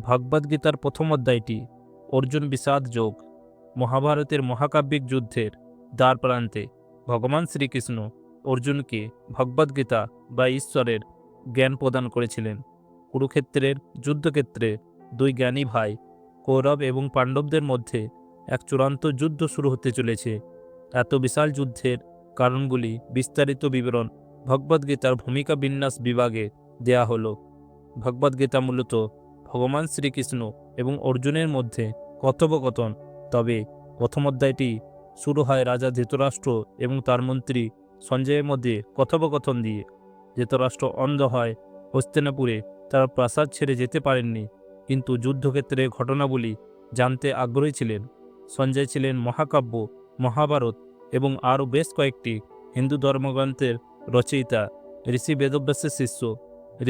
ভগবদ্গীতার প্রথম অধ্যায়টি অর্জুন বিষাদ যোগ, মহাভারতের মহাকাব্যিক যুদ্ধের দ্বার প্রান্তে ভগবান শ্রীকৃষ্ণ অর্জুনকে ভগবদ্গীতা বা ঈশ্বরের জ্ঞান প্রদান করেছিলেন। কুরুক্ষেত্রের যুদ্ধক্ষেত্রে দুই জ্ঞানী ভাই, কৌরব এবং পাণ্ডবদের মধ্যে এক চূড়ান্ত যুদ্ধ শুরু হতে চলেছে। এত বিশাল যুদ্ধের কারণগুলি বিস্তারিত বিবরণ ভগবদ্গীতার ভূমিকা বিন্যাস বিভাগে দেয়া হলো। ভগবদ্গীতা মূলত ভগবান শ্রীকৃষ্ণ এবং অর্জুনের মধ্যে কথোপকথন। তবে প্রথম অধ্যায়টি শুরু হয় রাজা ধৃতরাষ্ট্র এবং তার মন্ত্রী সঞ্জয়ের মধ্যে কথোপকথন দিয়ে। ধৃতরাষ্ট্র অন্ধ হয়, হস্তিনাপুরে তার প্রাসাদ ছেড়ে যেতে পারেননি, কিন্তু যুদ্ধক্ষেত্রে ঘটনাবলী জানতে আগ্রহী ছিলেন। সঞ্জয় ছিলেন মহাকাব্য, মহাভারত এবং আরও বেশ কয়েকটি হিন্দু ধর্মগ্রন্থের রচয়িতা ঋষি বেদব্যাসের শিষ্য।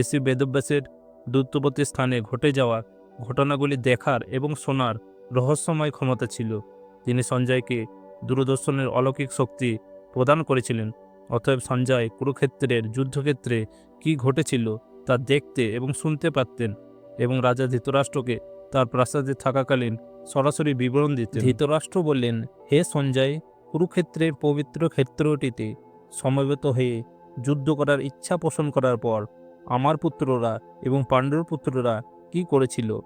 ঋষি বেদব্যাসের দূরবর্তী স্থানে ঘটে যাওয়া ঘটনাগুলি দেখার এবং শোনার রহস্যময় ক্ষমতা ছিল। তিনি সঞ্জয়কে দূরদর্শনের অলৌকিক শক্তি প্রদান করেছিলেন, অতএব সঞ্জয় কুরুক্ষেত্রের যুদ্ধক্ষেত্রে কি ঘটেছিল তা দেখতে এবং শুনতে পারতেন এবং রাজা ধৃতরাষ্ট্রকে তার প্রাসাদে থাকাকালীন সরাসরি বিবরণ দিতে ধৃতরাষ্ট্র বললেন, হে সঞ্জয়, কুরুক্ষেত্রের পবিত্র ক্ষেত্রটিতে সমবেত হয়ে যুদ্ধ করার ইচ্ছা পোষণ করার পর আমার পুত্ররা এবং পাণ্ডব পুত্ররা কি করেছিল?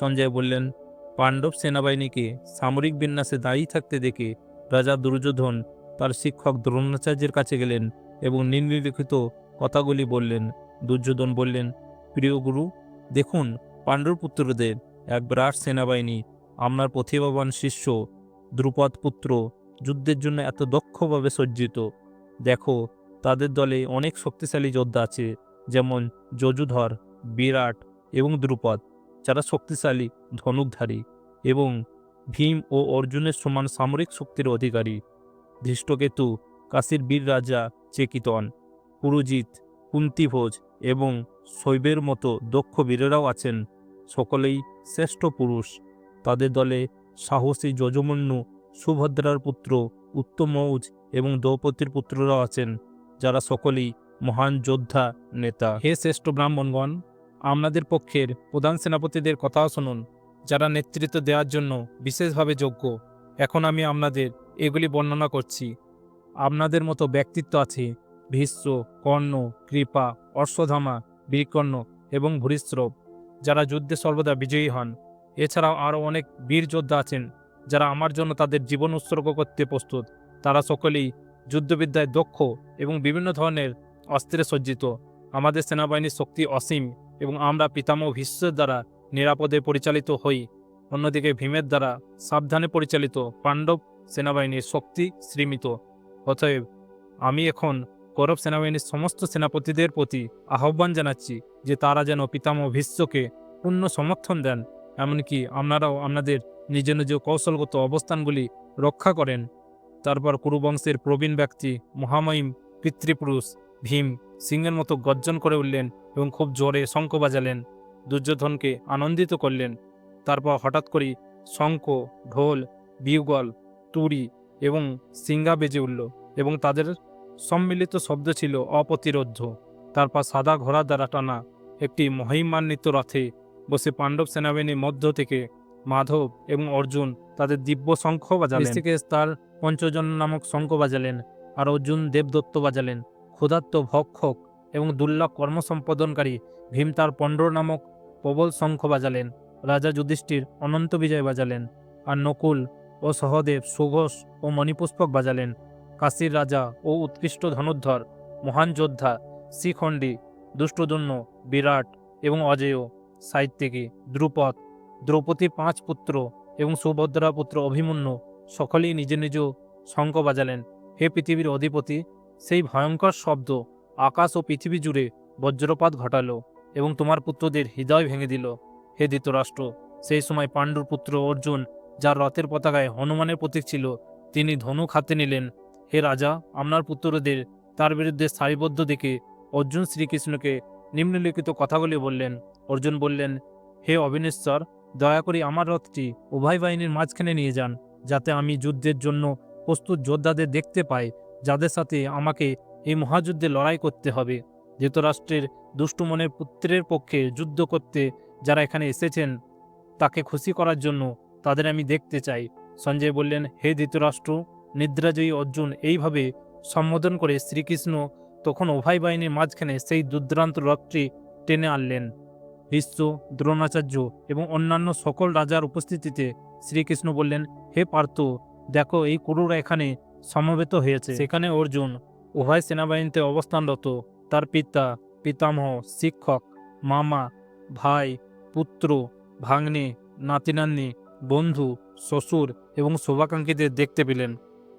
সঞ্জয় বললেন, পাণ্ডব সেনাবাহিনীকে সামরিক বিন্যাসে দাঁড়িয়ে থাকতে দেখে রাজা দুর্যোধন তার শিক্ষক দ্রোণাচার্যের কাছে গেলেন এবং নিম্নলিখিত কথাগুলি বললেন। দুর্যোধন বললেন, প্রিয় গুরু, দেখুন, পাণ্ডব পুত্রদের এক বিরাট সেনাবাহিনী, আপনার প্রতিভাবান শিষ্য, দ্রুপদ পুত্র, যুদ্ধের জন্য এত দক্ষভাবে সজ্জিত। দেখো, তাদের দলে অনেক শক্তিশালী যোদ্ধা আছে। যেমন যজুধর বিরাট এবং দ্রুপদ। যারা শক্তিশালী, ধনুকধারী এবং ভীম ও অর্জুনের সমান সামরিক শক্তির অধিকারী। ধৃষ্টকেতু, কাশীর বীর রাজা চেকিতন, পুরুজিৎ, কুন্তিভোজ এবং শৈবের মতো দক্ষ বীরেরাও আছেন। সকলেই শ্রেষ্ঠ পুরুষ। তাদের দলে সাহসী যজমন্যু সুভদ্রার পুত্র উত্তমৌজ এবং দ্রৌপদীর পুত্ররাও আছেন। যারা সকলেই মহান যোদ্ধা নেতা। হে শ্রেষ্ঠ ব্রাহ্মণগণ, আপনাদের পক্ষের প্রধান সেনাপতিদের কথাও শুনুন, যারা নেতৃত্ব দেওয়ার জন্য বিশেষভাবে যোগ্য। এখন আমি আপনাদের এগুলি বর্ণনা করছি। আপনাদের মতো ব্যক্তিত্ব আছে, ভীষ্ম, কর্ণ, কৃপা, অশ্বধামা, বীরকর্ণ এবং ভূরিশ্রব, যারা যুদ্ধে সর্বদা বিজয়ী হন। এছাড়াও আরও অনেক বীর যোদ্ধা আছেন, যারা আমার জন্য তাদের জীবন উৎসর্গ করতে প্রস্তুত। তারা সকলেই যুদ্ধবিদ্যায় দক্ষ এবং বিভিন্ন ধরনের অস্ত্রে সজ্জিত। আমাদের সেনাবাহিনীর শক্তি অসীম এবং আমরা পিতামহ ভীষ্মের দ্বারা নিরাপদে পরিচালিত হই। অন্যদিকে ভীমের দ্বারা সাবধানে পরিচালিত পাণ্ডব সেনাবাহিনীর শক্তি শ্রীমিত অতএব আমি এখন কৌরব সেনাবাহিনীর সমস্ত সেনাপতিদের প্রতি আহ্বান জানাচ্ছি যে তারা যেন পিতামহ ভীষ্মকে পূর্ণ সমর্থন দেন, এমনকি আপনারাও আপনাদের নিজ নিজ কৌশলগত অবস্থানগুলি রক্ষা করেন। তারপর কুরুবংশের প্রবীণ ব্যক্তি মহামহিম পিতৃপুরুষ ভীম সিংহের মতো গর্জন করে উঠলেন এবং খুব জোরে শঙ্খ বাজালেন। দুর্যোধনকে আনন্দিত করলেন। তারপর হঠাৎ করে শঙ্খ, ঢোল, বিউগল, তুড়ি এবং সিঙ্গা বেজে উঠল এবং তাদের সম্মিলিত শব্দ ছিল অপ্রতিরোধ্য। তারপর সাদা ঘোড়া দ্বারা টানা একটি মহিমান্বিত রথে বসে পাণ্ডব সেনাবাহিনীর মধ্য থেকে মাধব এবং অর্জুন তাদের দিব্য শঙ্খ বাজালেন। ঋষিকেশ তার পঞ্চজন নামক শঙ্খ বাজালেন আর অর্জুন দেবদত্ত বাজালেন। ক্ষুধার্ত ভক্ষক এবং দুর্লভ কর্মসম্পাদনকারী ভীম তার পণ্ডর নামক প্রবল শঙ্খ বাজালেন। রাজা যুধিষ্ঠির অনন্ত বিজয় বাজালেন আর নকুল ও সহদেব সুঘোষ ও মণিপুষ্পক বাজালেন। কাশীর রাজা ও উৎকৃষ্ট ধনুর্ধর, মহান যোদ্ধা, শ্রীখণ্ডী দুষ্টদন্য বিরাট এবং অজেয়, সাহিত্যিকী, দ্রুপদ দ্রৌপদী পাঁচ পুত্র এবং সুভদ্রা পুত্র অভিমন্যু সকলেই নিজ নিজ শঙ্খ বাজালেন। হে পৃথিবীর অধিপতি সেই ভয়ঙ্কর শব্দ আকাশ ও পৃথিবী জুড়ে বজ্রপাত ঘটালো এবং তোমার পুত্রদের হৃদয় ভেঙে দিল। হে ধৃতরাষ্ট্র, সেই সময় পাণ্ডুর পুত্র অর্জুন, যার রথের পতাকায় হনুমানের প্রতীক ছিল, তিনি ধনুক হাতে নিলেন। হে রাজা, আপনার পুত্রদের তার বিরুদ্ধে সারিবদ্ধ দেখে অর্জুন শ্রীকৃষ্ণকে নিম্নলিখিত কথাগুলি বললেন। অর্জুন বললেন, হে অবিনেশ্বর, দয়া করে আমার রথটি উভয় বাহিনীর মাঝখানে নিয়ে যান, যাতে আমি যুদ্ধের জন্য প্রস্তুত যোদ্ধাদের দেখতে পাই যাদের সাথে আমাকে এই মহাযুদ্ধে লড়াই করতে হবে। ধৃতরাষ্ট্রের দুষ্টু মনের পুত্রের পক্ষে যুদ্ধ করতে যারা এখানে এসেছেন, তাকে খুশি করার জন্য তাদের আমি দেখতে চাই। সঞ্জয় বললেন, হে ধৃতরাষ্ট্র, নিদ্রাজয়ী অর্জুন, এইভাবে সম্বোধন করে শ্রীকৃষ্ণ তখন উভয় বাহিনীর মাঝখানে সেই দুর্দ্রান্ত রথটি টেনে আনলেন। ভীষ্ম দ্রোণাচার্য এবং অন্যান্য সকল রাজার উপস্থিতিতে শ্রীকৃষ্ণ বললেন, হে পার্থ, দেখো এই কুরুরা এখানে সমবেত হয়েছে। সেখানে অর্জুন উভয় সেনাবাহিনীতে অবস্থানরত। তার পিতা, পিতামহ, শিক্ষক, মামা, ভাই, পুত্র, ভাগ্নে, নাতিনাতনি, বন্ধু, শ্বশুর এবং শোভাকাঙ্ক্ষীদের দেখতে পেলেন।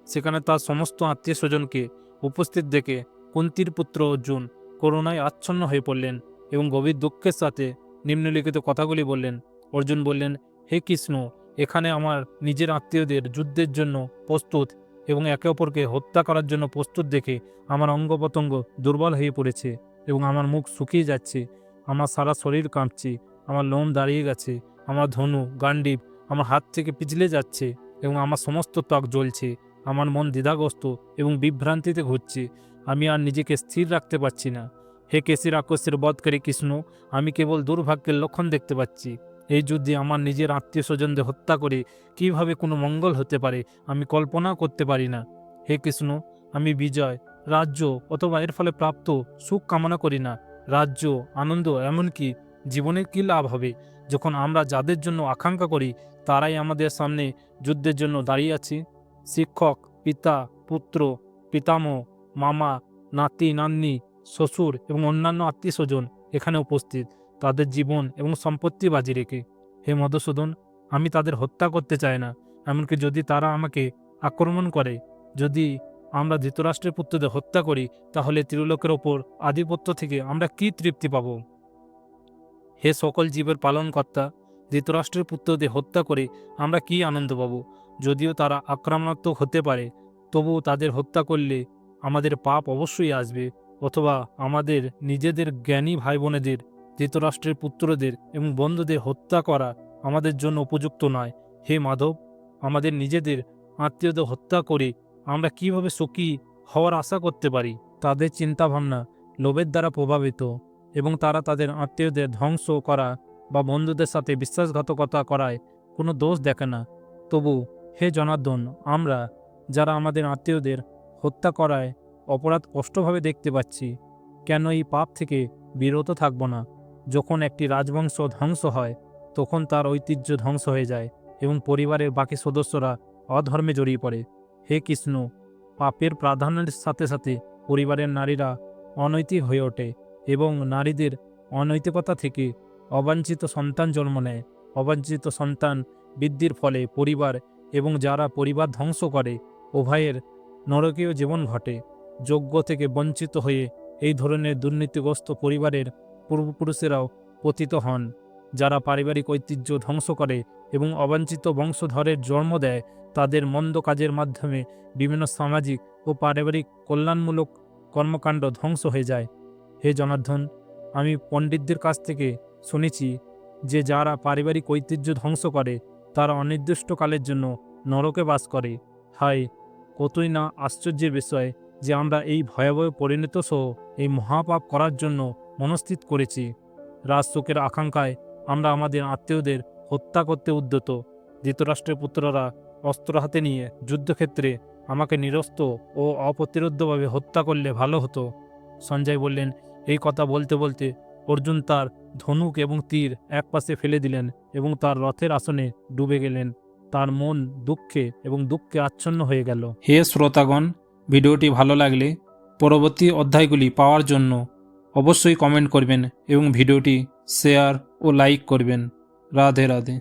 সেখানে তার সমস্ত আত্মীয় স্বজনকে উপস্থিত দেখে কুন্তির পুত্র অর্জুন করুণায় আচ্ছন্ন হয়ে পড়লেন এবং গভীর দুঃখের সাথে নিম্নলিখিত কথাগুলি বললেন। অর্জুন বললেন, হে কৃষ্ণ, এখানে আমার নিজের আত্মীয়দের যুদ্ধের জন্য প্রস্তুত। এবং একে অপরকে হত্যা করার জন্য প্রস্তুত দেখে আমার অঙ্গ প্রত্যঙ্গ দুর্বল হয়ে পড়েছে এবং আমার মুখ শুকিয়ে যাচ্ছে। আমার সারা শরীর কাঁপছে, আমার লোম দাঁড়িয়ে গেছে, আমার ধনু, গান্ডিব আমার হাত থেকে পিছলে যাচ্ছে এবং আমার সমস্ত ত্বক জ্বলছে, আমার মন দ্বিধাগ্রস্ত এবং বিভ্রান্তিতে ঘুরছে। আমি আর নিজেকে স্থির রাখতে পারছি না। হে কেশির আকস্যের বধকারী কৃষ্ণ, আমি কেবল দুর্ভাগ্যের লক্ষণ দেখতে পাচ্ছি। এই যুদ্ধে আমার নিজের আত্মীয় স্বজনদের হত্যা করে কীভাবে কোনো মঙ্গল হতে পারে, আমি কল্পনা করতে পারি না। হে কৃষ্ণ, আমি বিজয়, রাজ্য অথবা এর ফলে প্রাপ্ত সুখ কামনা করি না। রাজ্য, আনন্দ এমনকি জীবনের কী লাভ হবে? যখন আমরা যাদের জন্য আকাঙ্ক্ষা করি, তারাই আমাদের সামনে যুদ্ধের জন্য দাঁড়িয়ে আছি। শিক্ষক, পিতা, পুত্র, পিতামহ, মামা, নাতি, নাতনি, শ্বশুর এবং অন্যান্য আত্মীয় স্বজন এখানে উপস্থিত। তাদের জীবন এবং সম্পত্তি বাজি রেখে। হে মধুসূদন, আমি তাদের হত্যা করতে চাই না, এমনকি যদি তারা আমাকে আক্রমণ করে, যদি আমরা ধৃতরাষ্ট্রের পুত্রদের হত্যা করি, তাহলে ত্রিলোকের ওপর আধিপত্য থেকে আমরা কি তৃপ্তি পাব? হে সকল জীবের পালনকর্তা, ধৃতরাষ্ট্রের পুত্রদের হত্যা করে আমরা কি আনন্দ পাব? যদিও তারা আক্রমণাত্মক হতে পারে, তবুও তাদের হত্যা করলে আমাদের পাপ অবশ্যই আসবে, অথবা আমাদের নিজেদের জ্ঞানী ভাই বোনেদের ধৃতরাষ্ট্রের পুত্রদের এবং বন্ধুদের হত্যা করা আমাদের জন্য উপযুক্ত নয়। হে মাধব, আমাদের নিজেদের আত্মীয়দের হত্যা করে আমরা কীভাবে সুখী হওয়ার আশা করতে পারি? তাদের চিন্তাভাবনা লোভের দ্বারা প্রভাবিত এবং তারা তাদের আত্মীয়দের ধ্বংস করা বা বন্ধুদের সাথে বিশ্বাসঘাতকতা করায় কোনো দোষ দেখে না। তবু হে জনার্দন, আমরা যারা আমাদের আত্মীয়দের হত্যা করায় অপরাধ স্পষ্টভাবে দেখতে পাচ্ছি, কেন এই পাপ থেকে বিরত থাকব না? যখন একটি রাজবংশ ধ্বংস হয়, তখন তার ঐতিহ্য ধ্বংস হয়ে যায় এবং পরিবারের বাকি সদস্যরা অধর্মে জড়িয়ে পড়ে। হে কৃষ্ণ, পাপের প্রাধান্যের সাথে সাথে পরিবারের নারীরা অনৈতিক হয়ে ওঠে এবং নারীদের অনৈতিকতা থেকে অবাঞ্ছিত সন্তান জন্ম নেয়। অবাঞ্ছিত সন্তান বৃদ্ধির ফলে পরিবার এবং যারা পরিবার ধ্বংস করে, উভয়ের নরকীয় জীবন ঘটে। যোগ্য থেকে বঞ্চিত হয়ে এই ধরনের দুর্নীতিগ্রস্ত পরিবারের পূর্বপুরুষেরাও পতিত হন, যারা পারিবারিক ঐতিহ্য ধ্বংস করে এবং অবাঞ্ছিত বংশধরের জন্ম দেয়, তাদের মন্দ কাজের মাধ্যমে বিভিন্ন সামাজিক ও পারিবারিক কল্যাণমূলক কর্মকাণ্ড ধ্বংস হয়ে যায়। হে জনার্ধন আমি পণ্ডিতদের কাছ থেকে শুনেছি যে যারা পারিবারিক ঐতিহ্য ধ্বংস করে, তারা অনির্দিষ্টকালের জন্য নরকে বাস করে। হায়, কতই না আশ্চর্যের বিষয় যে আমরা এই ভয়াবহ পরিণত সহ এই মহাপাপ করার জন্য মনস্থিত করেছি। রাজশোকের আকাঙ্ক্ষায় আমরা আমাদের আত্মীয়দের হত্যা করতে উদ্যত। ধৃতরাষ্ট্রের পুত্ররা অস্ত্র হাতে নিয়ে যুদ্ধক্ষেত্রে আমাকে নিরস্ত ও অপ্রতিরোধ্যভাবে হত্যা করলে ভালো হতো। সঞ্জয় বললেন, এই কথা বলতে বলতে অর্জুন তার ধনুক এবং তীর একপাশে ফেলে দিলেন এবং তার রথের আসনে ডুবে গেলেন। তার মন দুঃখে এবং দুঃখে আচ্ছন্ন হয়ে গেল। হে শ্রোতাগণ, ভিডিওটি ভালো লাগলে পরবর্তী অধ্যায়গুলি পাওয়ার জন্য অবশ্যই কমেন্ট করবেন এবং ভিডিওটি শেয়ার ও লাইক করবেন। রাধে রাধে।